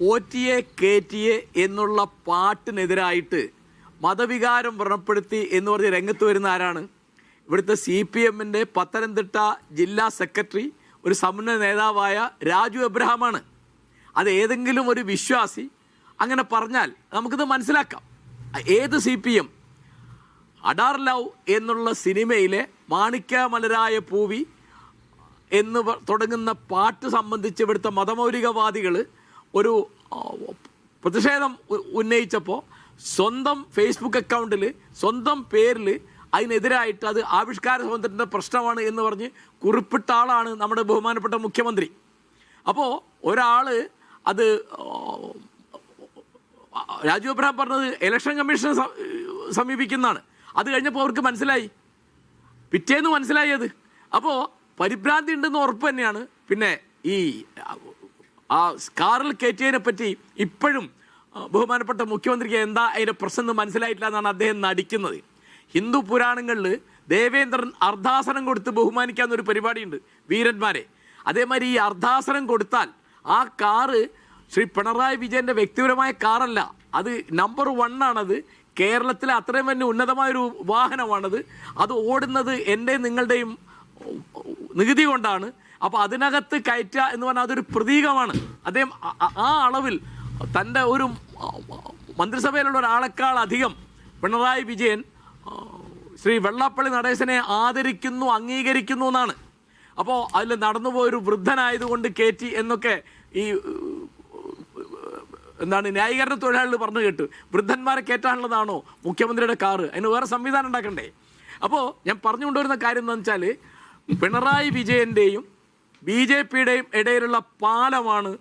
പോറ്റിയെ കേറ്റിയെ എന്നുള്ള പാട്ടിനെതിരായിട്ട് മതവികാരം വ്രണപ്പെടുത്തി എന്ന് പറഞ്ഞ് രംഗത്ത് വരുന്ന ആരാണ്? ഇവിടുത്തെ സി പി എമ്മിന്റെ പത്തനംതിട്ട ജില്ലാ സെക്രട്ടറി ഒരു സമുന്നത നേതാവായ രാജു എബ്രഹാമാണ്. അത് ഏതെങ്കിലും ഒരു വിശ്വാസി അങ്ങനെ പറഞ്ഞാൽ നമുക്കിത് മനസ്സിലാക്കാം. ഏത് C P M? Adaar love എന്നുള്ള സിനിമയിലെ മാണിക്യമലരായ പൂവി എന്ന് തുടങ്ങുന്ന പാട്ട് സംബന്ധിച്ച് ഇവിടുത്തെ മതമൗലികവാദികൾ ഒരു പ്രതിഷേധം ഉന്നയിച്ചപ്പോൾ സ്വന്തം ഫേസ്ബുക്ക് അക്കൗണ്ടിൽ സ്വന്തം പേരിൽ അതിനെതിരായിട്ട് അത് ആവിഷ്കാര സ്വാതന്ത്ര്യത്തിന്റെ പ്രശ്നമാണ് എന്ന് പറഞ്ഞ് കുറിപ്പിട്ട ആളാണ് നമ്മുടെ ബഹുമാനപ്പെട്ട മുഖ്യമന്ത്രി. അപ്പോൾ ഒരാൾ അത് രാജു അബ്രഹാം പറഞ്ഞത് ഇലക്ഷൻ കമ്മീഷനെ സമീപിക്കുന്നതാണ്. അത് കഴിഞ്ഞപ്പോൾ അവർക്ക് മനസ്സിലായി. പിറ്റേന്ന് മനസ്സിലായി അത്. അപ്പോൾ പരിഭ്രാന്തി ഉണ്ടെന്ന് ഉറപ്പ് തന്നെയാണ്. പിന്നെ ഈ ആ കാറിൽ കയറ്റിയതിനെ പറ്റി ഇപ്പോഴും ബഹുമാനപ്പെട്ട മുഖ്യമന്ത്രിക്ക് എന്താ അതിന്റെ പ്രശ്നം മനസ്സിലായിട്ടില്ല എന്നാണ് അദ്ദേഹം നടിക്കുന്നത്. ഹിന്ദു പുരാണങ്ങളിൽ ദേവേന്ദ്രൻ അർദ്ധാസനം കൊടുത്ത് ബഹുമാനിക്കാവുന്ന ഒരു പരിപാടിയുണ്ട് വീരന്മാരെ. അതേമാതിരി ഈ അർദ്ധാസനം കൊടുത്താൽ ആ കാറ് ശ്രീ പിണറായി വിജയന്റെ വ്യക്തിപരമായ കാറല്ല. അത് നമ്പർ വൺ ആണത് കേരളത്തിലെ അത്രയും തന്നെ ഉന്നതമായൊരു വാഹനമാണത്. അത് ഓടുന്നത് എന്റെ നിങ്ങളുടെയും നികുതി കൊണ്ടാണ്. അപ്പോൾ അതിനകത്ത് കയറ്റുക എന്ന് പറഞ്ഞാൽ അതൊരു പ്രതീകമാണ്. അദ്ദേഹം ആ- അളവിൽ തന്റെ ഒരു മന്ത്രിസഭയിലുള്ള ഒരാളെക്കാൾ അധികം പിണറായി വിജയൻ ശ്രീ വെള്ളാപ്പള്ളി നടേശനെ ആദരിക്കുന്നു അംഗീകരിക്കുന്നു എന്നാണ്. അപ്പോൾ അതിൽ നടന്നുപോയൊരു വൃദ്ധനായതുകൊണ്ട് കയറ്റി എന്നൊക്കെ ഈ എന്താണ് ന്യായീകരണ തൊഴിലാളികൾ പറഞ്ഞു കേട്ടു വൃദ്ധന്മാരെ കയറ്റാനുള്ളതാണോ മുഖ്യമന്ത്രിയുടെ കാറ്? അതിന് വേറെ സംവിധാനം ഉണ്ടാക്കണ്ടേ? അപ്പോൾ ഞാൻ പറഞ്ഞുകൊണ്ടുവരുന്ന കാര്യം എന്താണെന്ന് വെച്ചാൽ പിണറായി വിജയന്റെയും ബി ജെ പിയുടെയും ഇടയിലുള്ള പാലമാണ്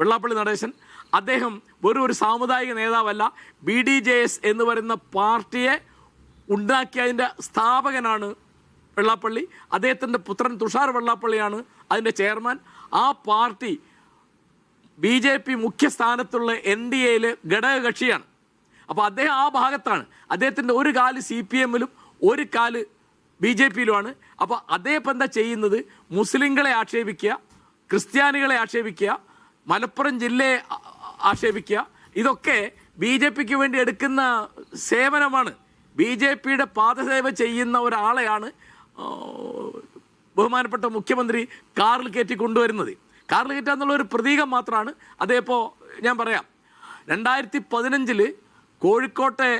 വെള്ളാപ്പള്ളി നടേശൻ. അദ്ദേഹം വെറും ഒരു സാമുദായിക നേതാവല്ല ബി ഡി ജെ എസ് എന്ന് പറയുന്ന പാർട്ടിയെ ഉണ്ടാക്കിയതിന്റെ സ്ഥാപകനാണ് വെള്ളാപ്പള്ളി. അദ്ദേഹത്തിന്റെ പുത്രൻ തുഷാർ വെള്ളാപ്പള്ളിയാണ് അതിന്റെ ചെയർമാൻ. ആ പാർട്ടി ബി ജെ പി മുഖ്യ സ്ഥാനത്തുള്ള എൻ ഡി എയിലെ ഘടകകക്ഷിയാണ്. അപ്പോൾ അദ്ദേഹം ആ ഭാഗത്താണ്. അദ്ദേഹത്തിന്റെ ഒരു കാൽ സി പി എമ്മിലും ഒരു കാൽ ബി ജെ പിയിലുമാണ്. അപ്പോൾ അദ്ദേഹം എന്താ ചെയ്യുന്നത് മുസ്ലിങ്ങളെ ആക്ഷേപിക്കുക ക്രിസ്ത്യാനികളെ ആക്ഷേപിക്കുക മലപ്പുറം ജില്ലയെ ആക്ഷേപിക്കുക. ഇതൊക്കെ ബി ജെ പിക്ക് വേണ്ടി എടുക്കുന്ന സേവനമാണ്. ബി ജെ പിയുടെ പാദസേവ ചെയ്യുന്ന ഒരാളെയാണ് ബഹുമാനപ്പെട്ട മുഖ്യമന്ത്രി കാറിൽ കയറ്റി കൊണ്ടുവരുന്നത്. കാറിൽ കയറ്റുക എന്നുള്ള ഒരു പ്രതീകം മാത്രമാണ്. അതേപ്പോൾ ഞാൻ പറയാം. രണ്ടായിരത്തി പതിനഞ്ചിൽ കോഴിക്കോട്ടെ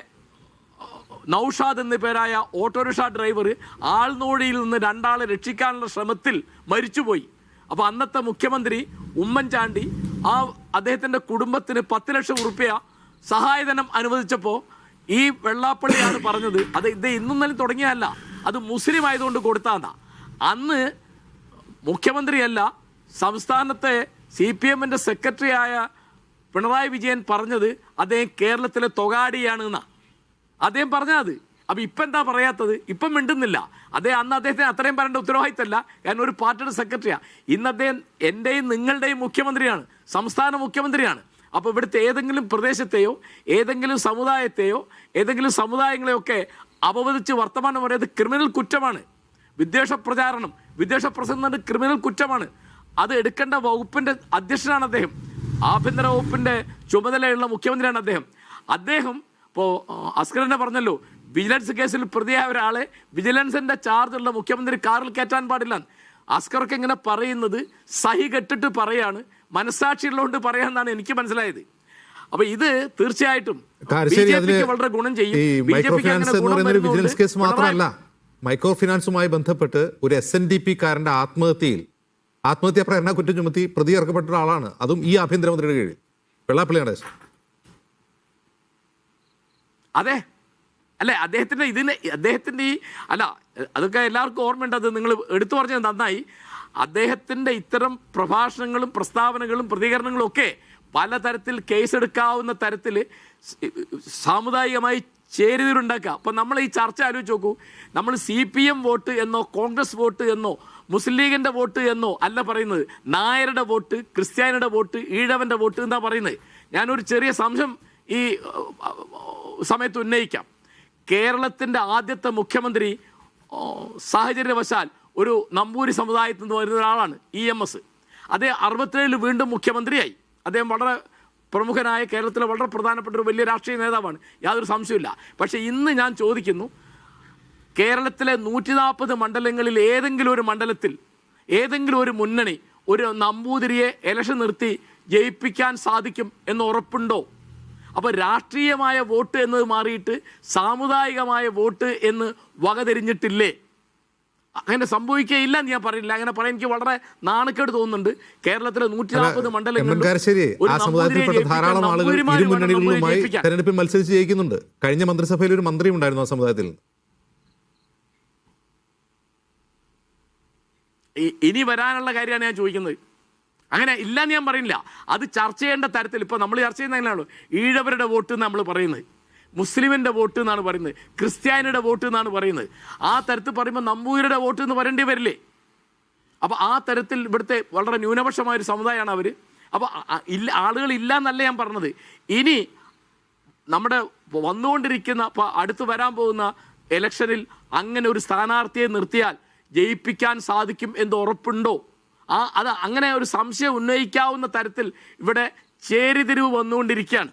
നൌഷാദ് എന്ന പേരായ ഓട്ടോറിക്ഷ ഡ്രൈവർ ആൾനോടിയിൽ നിന്ന് രണ്ടാളെ രക്ഷിക്കാനുള്ള ശ്രമത്തിൽ മരിച്ചുപോയി. അപ്പോൾ അന്നത്തെ മുഖ്യമന്ത്രി ഉമ്മൻചാണ്ടി ആ അദ്ദേഹത്തിന്റെ കുടുംബത്തിന് പത്ത് ലക്ഷം ഉറുപ്പ്യ സഹായധനം അനുവദിച്ചപ്പോൾ ഈ വെള്ളാപ്പള്ളിയാണ് പറഞ്ഞത്. അത് ഇത് ഇന്നും തന്നെ തുടങ്ങിയതല്ല. അത് മുസ്ലിം ആയതുകൊണ്ട് കൊടുത്താന്നാ. അന്ന് മുഖ്യമന്ത്രിയല്ല സംസ്ഥാനത്തെ സി പി എമ്മിന്റെ സെക്രട്ടറിയായ പിണറായി വിജയൻ പറഞ്ഞത് അദ്ദേഹം കേരളത്തിലെ തൊഗാടിയാണ് എന്നാ അദ്ദേഹം പറഞ്ഞാൽ അത് അപ്പം ഇപ്പം എന്താ പറയാത്തത്? ഇപ്പം മിണ്ടുന്നില്ല. അദ്ദേഹം അന്ന് അദ്ദേഹത്തിന് അത്രയും പറയേണ്ട ഉത്തരവാദിത്തമല്ല. കാരണം ഒരു പാർട്ടിയുടെ സെക്രട്ടറിയാണ് ഇന്ന് അദ്ദേഹം എന്റെയും നിങ്ങളുടെയും മുഖ്യമന്ത്രിയാണ്. സംസ്ഥാന മുഖ്യമന്ത്രിയാണ്. അപ്പോൾ ഇവിടുത്തെ ഏതെങ്കിലും പ്രദേശത്തെയോ ഏതെങ്കിലും സമുദായത്തെയോ ഏതെങ്കിലും സമുദായങ്ങളെയൊക്കെ അപവദിച്ച് വർത്തമാനം പറയുന്നത് ക്രിമിനൽ കുറ്റമാണ്. വിദ്വേഷ പ്രചാരണം വിദ്വേഷ പ്രസംഗം ക്രിമിനൽ കുറ്റമാണ്. അത് എടുക്കേണ്ട വകുപ്പിന്റെ അധ്യക്ഷനാണ് അദ്ദേഹം. ആഭ്യന്തര വകുപ്പിന്റെ ചുമതലയുള്ള മുഖ്യമന്ത്രിയാണ് അദ്ദേഹം. അദ്ദേഹം ഇപ്പോൾ അസ്കറിനെ പറഞ്ഞല്ലോ വിജിലൻസ് കേസിൽ പ്രതിയായ ഒരാളെ വിജിലൻസിന്റെ ചാർജുള്ള മുഖ്യമന്ത്രി കാറിൽ കയറ്റാൻ പാടില്ല. അസ്കർക്ക് ഇങ്ങനെ പറയുന്നത് സഹി കെട്ടിട്ട് പറയാണ് മനസ്സാക്ഷിയുള്ളതുകൊണ്ട് പറയാമെന്നാണ് എനിക്ക് മനസ്സിലായത്. അപ്പൊ ഇത് തീർച്ചയായിട്ടും വളരെ ഗുണം ചെയ്യും. വിജിലൻസ് കേസ് മാത്രമല്ല മൈക്രോ ഫിനാൻസുമായി ബന്ധപ്പെട്ട് ഒരു എസ് എൻ ഡി പി കാരന്റെ ആത്മഹത്യയിൽ ആത്മഹത്യാ പ്രേരണ കുറ്റം ചുമത്തി പ്രതി ഇറക്കപ്പെട്ട ഒരാളാണ്. അതും ഈ ആഭ്യന്തരമന്ത്രിയുടെ കീഴിൽ. വെള്ളാപ്പള്ളി നടേശൻ. അതെ. അല്ലെ അദ്ദേഹത്തിന്റെ ഇതിന് അദ്ദേഹത്തിന്റെ ഈ അല്ല അതൊക്കെ എല്ലാവർക്കും ഓർമ്മയുണ്ട്. അത് നിങ്ങൾ എടുത്തു പറഞ്ഞത് നന്നായി. അദ്ദേഹത്തിന്റെ ഇത്തരം പ്രഭാഷണങ്ങളും പ്രസ്താവനകളും പ്രതികരണങ്ങളും ഒക്കെ പലതരത്തിൽ കേസെടുക്കാവുന്ന തരത്തിൽ സാമുദായികമായി ചേരുതിരുണ്ടാക്കുക അപ്പം നമ്മൾ ഈ ചർച്ച ആലോചിച്ച് നോക്കൂ. നമ്മൾ സി പി എം വോട്ട് എന്നോ കോൺഗ്രസ് വോട്ട് എന്നോ മുസ്ലിം ലീഗിന്റെ വോട്ട് എന്നോ അല്ല പറയുന്നത്. നായരുടെ വോട്ട് ക്രിസ്ത്യാനിയുടെ വോട്ട് ഈഴവന്റെ വോട്ട് എന്നാണ് പറയുന്നത്. ഞാനൊരു ചെറിയ സംശയം ഈ സമയത്ത് ഉന്നയിക്കാം. കേരളത്തിന്റെ ആദ്യത്തെ മുഖ്യമന്ത്രി സാഹചര്യവശാൽ ഒരു നമ്പൂരി സമുദായത്തിൽ നിന്ന് വരുന്ന ഒരാളാണ് ഇ എം എസ്. അതേ അറുപത്തേഴിൽ വീണ്ടും മുഖ്യമന്ത്രിയായി. അദ്ദേഹം വളരെ പ്രമുഖനായ കേരളത്തിലെ വളരെ പ്രധാനപ്പെട്ട ഒരു വലിയ രാഷ്ട്രീയ നേതാവാണ്. യാതൊരു സംശയമില്ല പക്ഷേ ഇന്ന് ഞാൻ ചോദിക്കുന്നു കേരളത്തിലെ നൂറ്റി നാൽപ്പത് മണ്ഡലങ്ങളിൽ ഏതെങ്കിലും ഒരു മണ്ഡലത്തിൽ ഏതെങ്കിലും ഒരു മുന്നണി ഒരു നമ്പൂതിരിയെ ഇലക്ഷൻ നിർത്തി ജയിപ്പിക്കാൻ സാധിക്കും എന്ന് ഉറപ്പുണ്ടോ? അപ്പോൾ രാഷ്ട്രീയമായ വോട്ട് എന്നത് മാറിയിട്ട് സാമുദായികമായ വോട്ട് എന്ന് വകതിരിഞ്ഞിട്ടില്ലേ അങ്ങനെ സംഭവിക്കുകയില്ല എന്ന് ഞാൻ പറയില്ല അങ്ങനെ പറയാൻ എനിക്ക് വളരെ നാണക്കേട് തോന്നുന്നുണ്ട്. കേരളത്തിലെ നൂറ്റി നാൽപ്പത് മണ്ഡലങ്ങളിൽ മത്സരിച്ച് ജയിക്കുന്നുണ്ട്. കഴിഞ്ഞ മന്ത്രിസഭയിൽ ഒരു മന്ത്രി ഉണ്ടായിരുന്നു ആ സമുദായത്തിൽ. ഇനി വരാനുള്ള കാര്യമാണ് ഞാൻ ചോദിക്കുന്നത്. അങ്ങനെ ഇല്ലെന്ന് ഞാൻ പറയുന്നില്ല. അത് ചർച്ച ചെയ്യേണ്ട തരത്തിൽ ഇപ്പോൾ നമ്മൾ ചർച്ച ചെയ്യുന്ന എങ്ങനെയാണ്? ഈഴവരുടെ വോട്ട് നമ്മൾ പറയുന്നത്. മുസ്ലിമിന്റെ വോട്ട് എന്നാണ് പറയുന്നത്. ക്രിസ്ത്യാനിയുടെ വോട്ട് എന്നാണ് പറയുന്നത്. ആ തരത്തിൽ പറയുമ്പോൾ നമ്പൂതിരുടെ വോട്ട് എന്ന് പറയേണ്ടി വരില്ലേ? അപ്പോൾ ആ തരത്തിൽ ഇവിടുത്തെ വളരെ ന്യൂനപക്ഷമായ ഒരു സമുദായമാണ് അവർ അപ്പോൾ ഇല്ല ആളുകൾ ഇല്ല എന്നല്ല ഞാൻ പറഞ്ഞത്. ഇനി നമ്മുടെ വന്നുകൊണ്ടിരിക്കുന്ന ഇപ്പോൾ അടുത്ത് വരാൻ പോകുന്ന ഇലക്ഷനിൽ അങ്ങനെ ഒരു സ്ഥാനാർത്ഥിയെ നിർത്തിയാൽ ജയിപ്പിക്കാൻ സാധിക്കും എന്ന് ഉറപ്പുണ്ടോ? ആ അത് അങ്ങനെ ഒരു സംശയം ഉന്നയിക്കാവുന്ന തരത്തിൽ ഇവിടെ ചേരിതിരിവ് വന്നുകൊണ്ടിരിക്കുകയാണ്.